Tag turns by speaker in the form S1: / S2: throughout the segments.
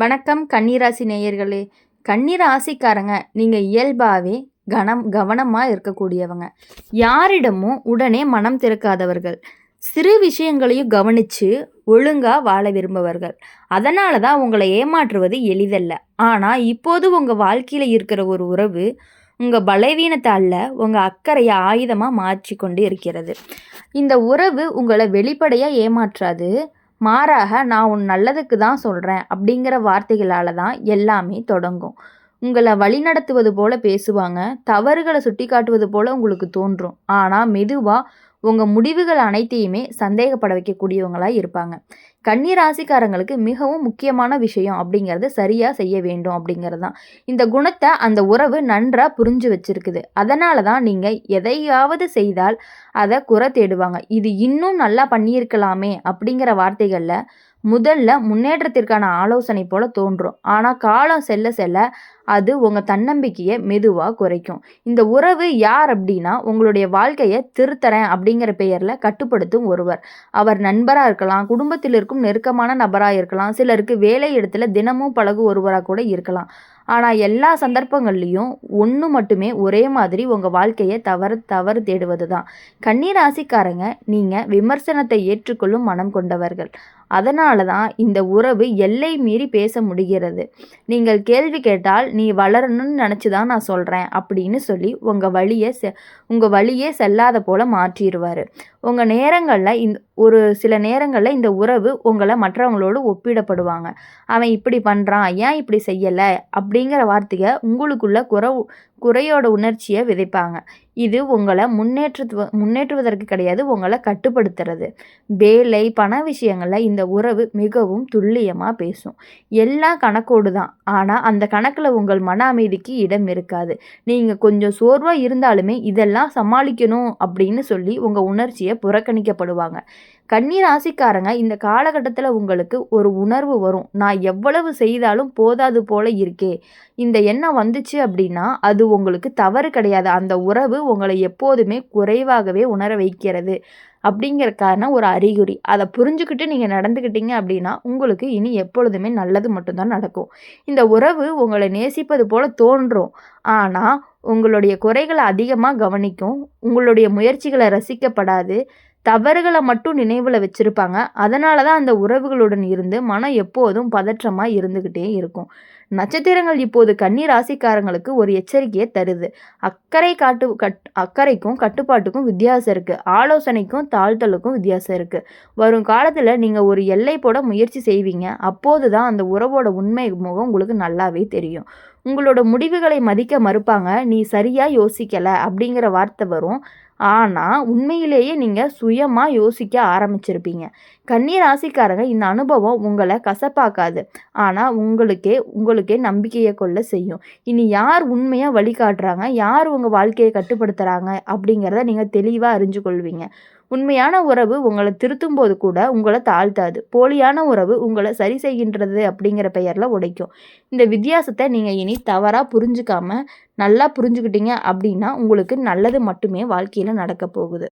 S1: வணக்கம் கன்னிராசி நேயர்களே. கன்னிராசிக்காரங்க நீங்கள் இயல்பாகவே கனம் கவனமாக இருக்கக்கூடியவங்க. யாரிடமும் உடனே மனம் திறக்காதவர்கள். சிறு விஷயங்களையும் கவனித்து ஒழுங்காக வாழ விரும்புவர்கள். அதனால தான் உங்களை ஏமாற்றுவது எளிதல்ல. ஆனால் இப்போது உங்கள் வாழ்க்கையில் இருக்கிற ஒரு உறவு உங்கள் பலவீனத்தை அல்ல உங்கள் அக்கறையை ஆயுதமாக மாற்றி கொண்டு இருக்கிறது. இந்த உறவு உங்களை வெளிப்படையாக ஏமாற்றாது. மாறாக நான் உன் நல்லதுக்கு தான் சொல்கிறேன் அப்படிங்கிற வார்த்தைகளால் தான் எல்லாமே தொடங்கும். உங்களை வழிநடத்துவது போல பேசுவாங்க தவறுகளை சுட்டி காட்டுவது போல உங்களுக்கு தோன்றும். ஆனால் மெதுவாக உங்கள் முடிவுகள் அனைத்தையுமே சந்தேகப்பட வைக்கக்கூடியவங்களாக இருப்பாங்க. கன்னிராசிக்காரங்களுக்கு மிகவும் முக்கியமான விஷயம் அப்படிங்கிறது சரியாக செய்ய வேண்டும் அப்படிங்கிறது தான் இந்த குணத்தை அந்த உறவு நன்றாக புரிஞ்சு வச்சிருக்குது. அதனால தான் நீங்கள் எதையாவது செய்தால் அதை குறை தேடுவாங்க. இது இன்னும் நல்லா பண்ணியிருக்கலாமே அப்படிங்கிற வார்த்தைகளில் முதல்ல முன்னேற்றத்திற்கான ஆலோசனை போல தோன்றும். ஆனால் காலம் செல்ல செல்ல அது உங்கள் தன்னம்பிக்கையை மெதுவாக குறைக்கும். இந்த உறவு யார் அப்படின்னா உங்களுடைய வாழ்க்கையை திருத்தறேன் அப்படிங்கிற பெயரில் கட்டுப்படுத்தும் ஒருவர். அவர் நண்பராக இருக்கலாம் குடும்பத்தில் இருக்கும் நெருக்கமான நபராக இருக்கலாம் சிலருக்கு வேலை இடத்துல தினமும் பழகு ஒருவராக கூட இருக்கலாம். ஆனால் எல்லா சந்தர்ப்பங்கள்லேயும் ஒன்று மட்டுமே ஒரே மாதிரி உங்கள் வாழ்க்கையை தவறு தவறு தேடுவது தான் கன்னிராசிக்காரங்க நீங்கள் விமர்சனத்தை ஏற்றுக்கொள்ளும் மனம் கொண்டவர்கள். அதனால தான் இந்த உறவு எல்லை மீறி பேச முடிகிறது. நீங்கள் கேள்வி கேட்டால் நீ வளரணும்னு நினச்சி தான் நான் சொல்கிறேன் அப்படின்னு சொல்லி உங்கள் வழியை செ உங்கள் வழியே செல்லாத போல் மாற்றிடுவார். உங்கள் நேரங்களில் இந்த ஒரு சில நேரங்களில் இந்த உறவு உங்களை மற்றவங்களோடு ஒப்பிடப்படுவாங்க. அவன் இப்படி பண்ணுறான் ஏன் இப்படி செய்யலை? அப்படிங்கிற வார்த்தையை உங்களுக்குள்ள குறை குறையோட உணர்ச்சியை விதைப்பாங்க. இது உங்களை முன்னேற்று முன்னேற்றுவதற்கு கிடையாது உங்களை கட்டுப்படுத்துறது. வேலை பண விஷயங்களில் இந்த உறவு மிகவும் துல்லியமாக பேசும். எல்லாம் கணக்கோடு தான். ஆனால் அந்த கணக்கில் உங்கள் மன அமைதிக்கு இடம் இருக்காது. நீங்கள் கொஞ்சம் சோர்வாக இருந்தாலுமே இதெல்லாம் சமாளிக்கணும் அப்படின்னு சொல்லி உங்கள் உணர்ச்சியை புறக்கணிக்கப்படுவாங்க. கன்னிராசிக்காரங்க இந்த காலகட்டத்தில் உங்களுக்கு ஒரு உணர்வு வரும். நான் எவ்வளவு செய்தாலும் போதாது போல இருக்கே. இந்த எண்ணம் வந்துச்சு அப்படின்னா அது உங்களுக்கு தவறு கிடையாது. அந்த உறவு உங்களை எப்போதுமே குறைவாகவே உணர வைக்கிறது அப்படிங்கிறக்கான ஒரு அறிகுறி. அதை புரிஞ்சுக்கிட்டு நீங்கள் நடந்துக்கிட்டீங்க அப்படின்னா உங்களுக்கு இனி எப்பொழுதுமே நல்லது மட்டும்தான் நடக்கும். இந்த உறவு உங்களை நேசிப்பது போல் தோன்றும். ஆனால் உங்களுடைய குறைகளை அதிகமாக கவனிக்கும். உங்களுடைய முயற்சிகளை ரசிக்கப்படாது. தவறுகளை மட்டும் நினைவில் வச்சுருப்பாங்க. அதனால தான் அந்த உறவுகளுடன் இருந்து மனம் எப்போதும் பதற்றமாக இருந்துக்கிட்டே இருக்கும். நட்சத்திரங்கள் இப்போது கன்னி ராசிக்காரங்களுக்கு ஒரு எச்சரிக்கையை தருது. அக்கறை காட்டு கட் அக்கறைக்கும் கட்டுப்பாட்டுக்கும் வித்தியாசம் இருக்குது ஆலோசனைக்கும் தாழ்த்தலுக்கும் வித்தியாசம் இருக்குது வரும் காலத்தில் நீங்கள் ஒரு எல்லை போட முயற்சி செய்வீங்க. அப்போது தான் அந்த உறவோட உண்மை முகம் உங்களுக்கு நல்லாவே தெரியும். உங்களோட முடிவுகளை மதிக்க மறுப்பாங்க. நீ சரியாக யோசிக்கலை அப்படிங்கிற வார்த்தை வரும். ஆனால் உண்மையிலேயே நீங்கள் சுயமாக யோசிக்க ஆரம்பிச்சிருப்பீங்க. கன்னி ராசிக்காரங்க இந்த அனுபவம் உங்களை கசப்பாக்காது. ஆனால் உங்களுக்கே உங்களுக்கே நம்பிக்கையை கொள்ள செய்யும். இனி யார் உண்மையாக வழிகாட்டுறாங்க? யார் உங்கள் வாழ்க்கையை கட்டுப்படுத்துகிறாங்க அப்படிங்கிறத நீங்கள் தெளிவாக அறிஞ்சு கொள்வீங்க உண்மையான உறவு உங்களை திருத்தும் போது கூட உங்களை தாழ்த்தாது. போலியான உறவு உங்களை சரி செய்கின்றது அப்படிங்கிற பெயரில் உடைக்கும். இந்த வித்தியாசத்தை நீங்கள் இனி தவறாக புரிஞ்சுக்காம நல்லா புரிஞ்சுக்கிட்டீங்க அப்படின்னா உங்களுக்கு நல்லது மட்டுமே வாழ்க்கையில் நடக்க போகுது.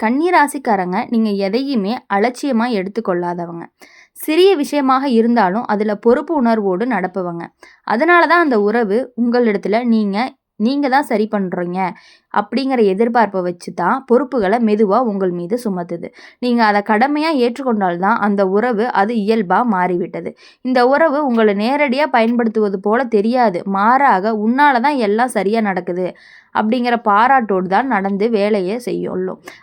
S1: கன்னிராசிக்காரங்க நீங்கள் எதையுமே அலட்சியமாக எடுத்துக்கொள்ளாதவங்க. சிறிய விஷயமாக இருந்தாலும் அதில் பொறுப்பு உணர்வோடு நடப்பவங்க. அதனால தான் அந்த உறவு உங்களிடத்துல நீங்கள் நீங்கள் தான் சரி பண்ணுறீங்க அப்படிங்கிற எதிர்பார்ப்பை வச்சு தான் பொறுப்புகளை மெதுவாக உங்கள் மீது சுமத்துது. நீங்கள் அதை கடமையாக ஏற்றுக்கொண்டால்தான் அந்த உறவு அது இயல்பாக மாறிவிட்டது. இந்த உறவு உங்களை நேரடியாக பயன்படுத்துவது போல தெரியாது. மாறாக உன்னால தான் எல்லாம் சரியாக நடக்குது அப்படிங்கிற பாராட்டோடு தான் நடந்து வேலையை செய்யும்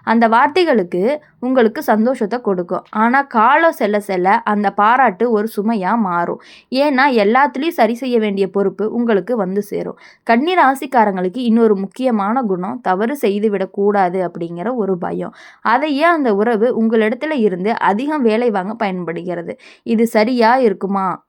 S1: அந்த வார்த்தைகளுக்கு உங்களுக்கு சந்தோஷத்தை கொடுக்கும். ஆனால் காலம் செல்ல செல்ல அந்த பாராட்டு ஒரு சுமையாக மாறும். ஏன்னா எல்லாத்துலேயும் சரி செய்ய வேண்டிய பொறுப்பு உங்களுக்கு வந்து சேரும். கன்னி ராசிக்காரங்களுக்கு இன்னொரு முக்கியமான குணம் தவறு செய்து விடக்கூடாது அப்படிங்கிற ஒரு பயம். அதையே அந்த உறவு உங்களிடத்துல இருந்து அதிகம் வேலை வாங்க பயன்படுகிறது? இது சரியாக இருக்குமா?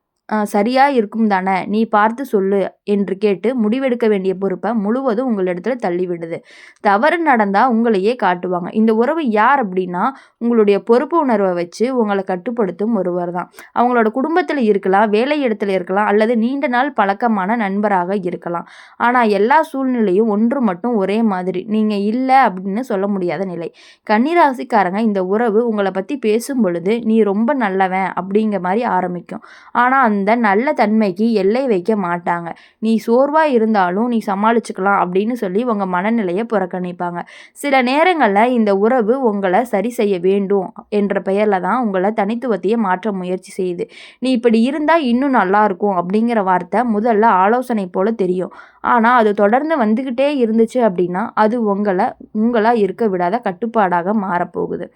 S1: சரியாக இருக்கும் தானே? நீ பார்த்து சொல்லு என்று கேட்டு முடிவெடுக்க வேண்டிய பொறுப்பை முழுவதும் உங்களிடத்துல தள்ளிவிடுது தவறு நடந்தால் உங்களையே காட்டுவாங்க. இந்த உறவு யார் அப்படின்னா உங்களுடைய பொறுப்பு உணர்வை வச்சு உங்களை கட்டுப்படுத்தும் ஒருவர் தான். அவங்களோட குடும்பத்தில் இருக்கலாம் வேலை இடத்துல இருக்கலாம் அல்லது நீண்ட நாள் பழக்கமான நண்பராக இருக்கலாம். ஆனால் எல்லா சூழ்நிலையும் ஒன்று மட்டும் ஒரே மாதிரி. நீங்கள் இல்லை அப்படின்னு சொல்ல முடியாத நிலை. கன்னிராசிக்காரங்க இந்த உறவு உங்களை பற்றி பேசும் பொழுது நீ ரொம்ப நல்லவன் அப்படிங்கிற மாதிரி ஆரம்பிக்கும். ஆனால் அந்த நல்ல தன்மைக்கு எல்லை வைக்க மாட்டாங்க. நீ சோர்வாக இருந்தாலும் நீ சமாளிச்சுக்கலாம் அப்படின்னு சொல்லி உங்கள் மனநிலையை புறக்கணிப்பாங்க. சில நேரங்களில் இந்த உறவு உங்களை சரி செய்ய வேண்டும் என்ற பெயரில் தான் உங்களை தனித்துவத்தையே மாற்ற முயற்சி செய்யுது. நீ இப்படி இருந்தால் இன்னும் நல்லாயிருக்கும் அப்படிங்கிற வார்த்தை முதல்ல ஆலோசனை போல் தெரியும். ஆனால் அது தொடர்ந்து வந்துக்கிட்டே இருந்துச்சு அப்படின்னா அது உங்களை உங்களாக இருக்க விடாத கட்டுப்பாடாக மாறப்போகுது.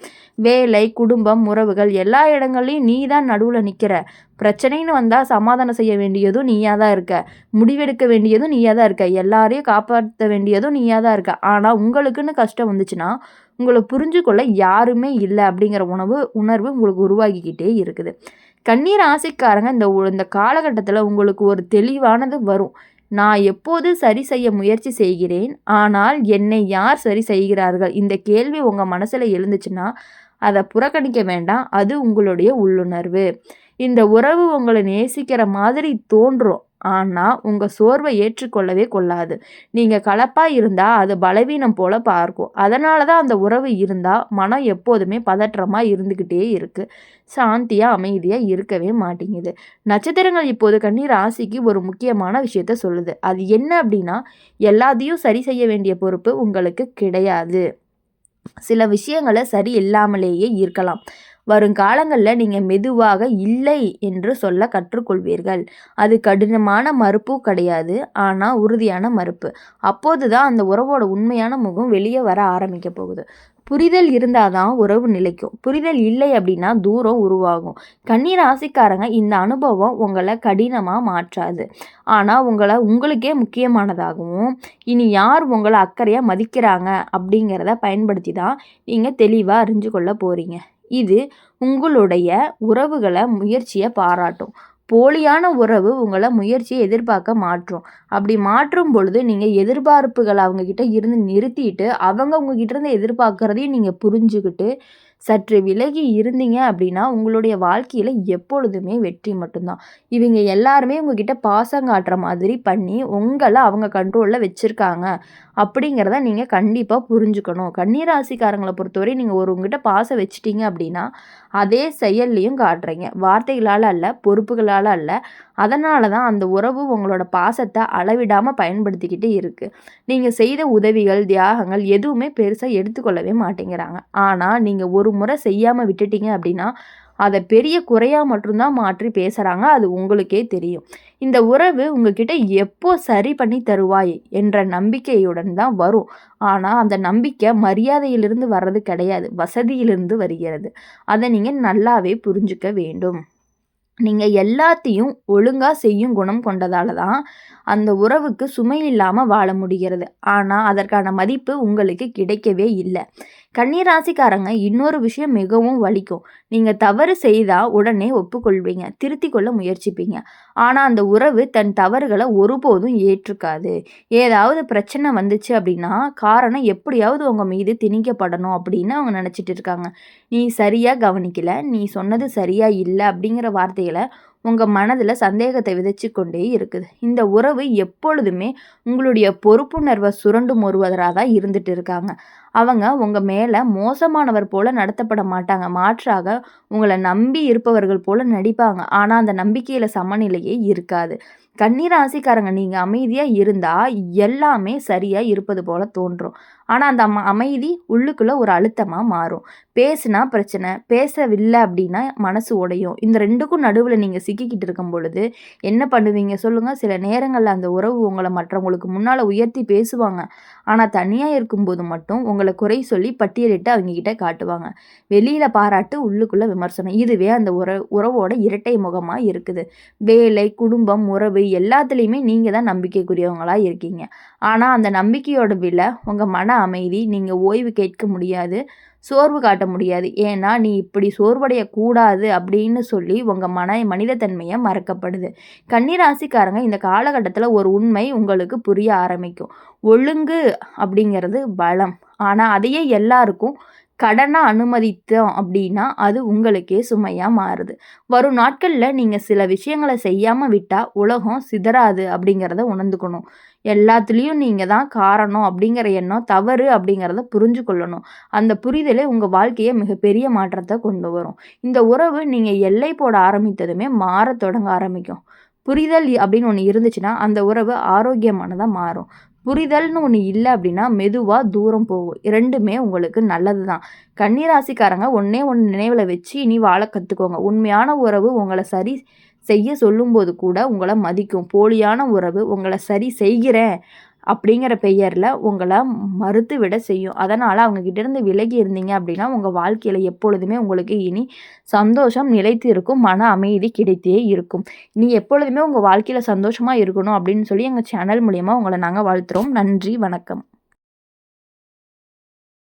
S1: வேலை குடும்பம் உறவுகள் எல்லா இடங்கள்லையும் நீ தான் நடுவில் நிற்கிற பிரச்சனைன்னு வந்தால் சமாதானம் செய்ய வேண்டியதும் நீயாக தான் இருக்க. முடிவெடுக்க வேண்டியதும் நீயாக தான் இருக்க. எல்லாரையும் காப்பாற்ற வேண்டியதும் நீயாக தான் இருக்க. ஆனால் உங்களுக்குன்னு கஷ்டம் வந்துச்சுன்னா உங்களை புரிஞ்சுக்கொள்ள யாருமே இல்லை அப்படிங்கிற உணவு உணர்வு உங்களுக்கு உருவாகிக்கிட்டே இருக்குது. கண்ணீர் ஆசைக்காரங்க இந்த இந்த காலகட்டத்தில் உங்களுக்கு ஒரு தெளிவானது வரும். நான் எப்போது சரி செய்ய முயற்சி செய்கிறேன்? ஆனால் என்னை யார் சரி செய்கிறார்கள்? இந்த கேள்வி உங்கள் மனசில் எழுந்துச்சுன்னா அதை புறக்கணிக்க வேண்டாம். அது உங்களுடைய உள்ளுணர்வு. இந்த உறவு உங்களை நேசிக்கிற மாதிரி தோன்றும். ஆனால் உங்கள் சோர்வை ஏற்றுக்கொள்ளவே கொள்ளாது. நீங்கள் கலப்பாக இருந்தால் அது பலவீனம் போல் பார்க்கும். அதனால தான் அந்த உறவு இருந்தால் மனம் எப்போதுமே பதற்றமாக இருந்துக்கிட்டே இருக்குது சாந்தியாக அமைதியாக இருக்கவே மாட்டேங்குது. நட்சத்திரங்கள் இப்போது கண்ணீர் ராசிக்கு ஒரு முக்கியமான விஷயத்த சொல்லுது. அது என்ன அப்படின்னா எல்லாத்தையும் சரி செய்ய வேண்டிய பொறுப்பு உங்களுக்கு கிடையாது. சில விஷயங்களை சரி இல்லாமலேயே இருக்கலாம். வருங்காலங்களில் நீங்கள் மெதுவாக இல்லை என்று சொல்ல கற்றுக்கொள்வீர்கள். அது கடினமான மறுப்பும் கிடையாது. ஆனால் உறுதியான மறுப்பு. அப்போது தான் அந்த உறவோட உண்மையான முகம் வெளியே வர ஆரம்பிக்க போகுது. புரிதல் இருந்தால் தான் உறவு நிலைக்கும். புரிதல் இல்லை அப்படின்னா தூரம் உருவாகும். கண்ணீர் ராசிக்காரங்க இந்த அனுபவம் உங்களை கடினமாக மாற்றாது. ஆனால் உங்களை உங்களுக்கே முக்கியமானதாகவும் இனி யார் உங்களை அக்கறையாக மதிக்கிறாங்க அப்படிங்கிறத பயன்படுத்தி தான் நீங்கள் தெளிவாக அறிஞ்சு கொள்ள போகிறீங்க இது உங்களுடைய உறவுகளை முயற்சியை பாராட்டும். போலியான உறவு உங்களை முயற்சியை எதிர்பார்க்க மாற்றும். அப்படி மாற்றும் பொழுது நீங்கள் எதிர்பார்ப்புகளை அவங்கக்கிட்ட இருந்து நிறுத்திட்டு அவங்க உங்ககிட்ட இருந்து எதிர்பார்க்குறதையும் நீங்கள் புரிஞ்சுக்கிட்டு சற்று விலகி இருந்தீங்க அப்படின்னா உங்களுடைய வாழ்க்கையில் எப்பொழுதுமே வெற்றி மட்டும்தான். இவங்க எல்லாருமே உங்ககிட்ட பாசம் காட்டுற மாதிரி பண்ணி உங்களை அவங்க கண்ட்ரோலில் வச்சுருக்காங்க. அப்படிங்கிறத நீங்கள் கண்டிப்பாக புரிஞ்சுக்கணும். கன்னிராசிக்காரங்களை பொறுத்தவரை நீங்கள் ஒரு உங்ககிட்ட பாசம் வச்சிட்டீங்க அப்படின்னா அதே செயல்லையும் காட்டுறீங்க. வார்த்தைகளால் அல்ல பொறுப்புகளால் அல்ல. அதனால தான் அந்த உறவு உங்களோட பாசத்தை அளவிடாமல் பயன்படுத்திக்கிட்டு இருக்குது நீங்கள் செய்த உதவிகள் தியாகங்கள் எதுவுமே பெருசாக எடுத்துக்கொள்ளவே மாட்டேங்கிறாங்க. ஆனால் நீங்கள் ஒரு முறை செய்யாமல் விட்டுட்டீங்க அப்படின்னா அதை பெரிய குறையாக மட்டும்தான் மாற்றி பேசுகிறாங்க அது உங்களுக்கே தெரியும். இந்த உறவு உங்ககிட்ட எப்போ சரி பண்ணி தருவாய் என்ற நம்பிக்கையுடன் தான் வரும். ஆனால் அந்த நம்பிக்கை மரியாதையிலிருந்து வர்றது கிடையாது. வசதியிலிருந்து வருகிறது. அதை நீங்கள் நல்லாவே புரிஞ்சுக்க வேண்டும். நீங்கள் எல்லாத்தையும் ஒழுங்காக செய்யும் குணம் கொண்டதால தான் அந்த உறவுக்கு சுமை இல்லாமல் வாழ முடிகிறது. ஆனால் அதற்கான மதிப்பு உங்களுக்கு கிடைக்கவே இல்லை. கன்னிராசிக்காரங்க இன்னொரு விஷயம் மிகவும் வலிக்கும். நீங்கள் தவறு செய்தால் உடனே ஒப்புக்கொள்வீங்க. திருத்தி கொள்ள முயற்சிப்பீங்க. ஆனால் அந்த உறவு தன் தவறுகளை ஒருபோதும் ஏற்றுக்காது. ஏதாவது பிரச்சனை வந்துச்சு அப்படின்னா காரணம் எப்படியாவது உங்கள் மீது திணிக்கப்படணும் அப்படின்னு அவங்க நினச்சிட்டு இருக்காங்க. நீ சரியாக கவனிக்கல நீ சொன்னது சரியாக இல்லை அப்படிங்கிற வார்த்தைகளை உங்கள் மனதில் சந்தேகத்தை விதைச்சு கொண்டே இருக்குது. இந்த உறவு எப்பொழுதுமே உங்களுடைய பொறுப்புணர்வை சுரண்டு மொறுவதராக தான் இருந்துட்டு இருக்காங்க. அவங்க உங்கள் மேலே மோசமானவர் போல் நடத்தப்பட மாட்டாங்க. மாற்றாக உங்களை நம்பி இருப்பவர்கள் போல் நடிப்பாங்க. ஆனால் அந்த நம்பிக்கையில் சமநிலையே இருக்காது. கன்னிராசிக்காரங்க நீங்கள் அமைதியாக இருந்தால் எல்லாமே சரியாக இருப்பது போல் தோன்றும். ஆனால் அந்த அமைதி உள்ளுக்குள்ளே ஒரு அழுத்தமாக மாறும். பேசுனா பிரச்சனை பேசவில்லை அப்படின்னா மனசு உடையும். இந்த ரெண்டுக்கும் நடுவில் நீங்கள் சிக்கிக்கிட்டு இருக்கும் பொழுது என்ன பண்ணுவீங்க சொல்லுங்கள் சில நேரங்களில் அந்த உறவு உங்களை மற்றவங்களுக்கு முன்னால் உயர்த்தி பேசுவாங்க. ஆனால் தனியாக இருக்கும்போது மட்டும் உங்கள் குறை சொல்லி பட்டியலிட்டு அவங்கக்கிட்ட காட்டுவாங்க. வெளியில் பாராட்டு உள்ளுக்குள்ளே விமர்சனம். இதுவே அந்த உற உறவோட இரட்டை முகமாக இருக்குது. வேலை குடும்பம் உறவு எல்லாத்துலேயுமே நீங்கள் தான் நம்பிக்கைக்குரியவங்களாக இருக்கீங்க. ஆனால் அந்த நம்பிக்கையோட விலை உங்கள் மன அமைதி நீங்கள் ஓய்வு கேட்க முடியாது. சோர்வு காட்ட முடியாது. ஏன்னா நீ இப்படி சோர்வடைய கூடாது அப்படின்னு சொல்லி உங்கள் மன மனிதத்தன்மையை மறக்கப்படுது. கன்னிராசிக்காரங்க இந்த காலகட்டத்தில் ஒரு உண்மை உங்களுக்கு புரிய ஆரம்பிக்கும். ஒழுங்கு அப்படிங்கிறது பலம். ஆனால் அதையே எல்லாருக்கும் கடனை அனுமதித்தோம் அப்படின்னா அது உங்களுக்கே சுமையாக மாறுது. வரும் நாட்களில் நீங்கள் சில விஷயங்களை செய்யாமல் விட்டால் உலகம் சிதறாது அப்படிங்கிறத உணர்ந்துக்கணும். எல்லாத்துலேயும் நீங்கள் தான் காரணம் அப்படிங்கிற எண்ணம் தவறு அப்படிங்கிறத புரிஞ்சு கொள்ளணும் அந்த புரிதலே உங்கள் வாழ்க்கையை மிகப்பெரிய மாற்றத்தை கொண்டு வரும். இந்த உறவு நீங்கள் எல்லை போட ஆரம்பித்ததுமே மாற தொடங்க ஆரம்பிக்கும். புரிதல் அப்படின்னு ஒன்று இருந்துச்சுன்னா அந்த உறவு ஆரோக்கியமானதாக மாறும். புரிதல்னு ஒன்று இல்லை அப்படின்னா மெதுவாக தூரம் போகும். இரண்டுமே உங்களுக்கு நல்லது தான். கன்னிராசிக்காரங்க ஒன்றே ஒன்று நினைவில் வச்சு இனி வாழ கற்றுக்கோங்க உண்மையான உறவு உங்களை சரி செய்ய சொல்லும்போது கூட உங்களை மதிக்கும். போலியான உறவு உங்களை சரி செய்கிறேன் அப்படிங்கிற பெயரில் உங்களை மறுத்து விட செய்யும். அதனால் அவங்கக்கிட்டேருந்து விலகி இருந்தீங்க அப்படின்னா உங்கள் வாழ்க்கையில் எப்பொழுதுமே உங்களுக்கு இனி சந்தோஷம் நிலைத்து இருக்கும். மன அமைதி கிடைத்தே இருக்கும். நீ எப்பொழுதுமே உங்கள் வாழ்க்கையில் சந்தோஷமாக இருக்கணும் அப்படின்னு சொல்லி எங்கள் சேனல் மூலிமா உங்களை நாங்கள் வாழ்த்துறோம். நன்றி வணக்கம்.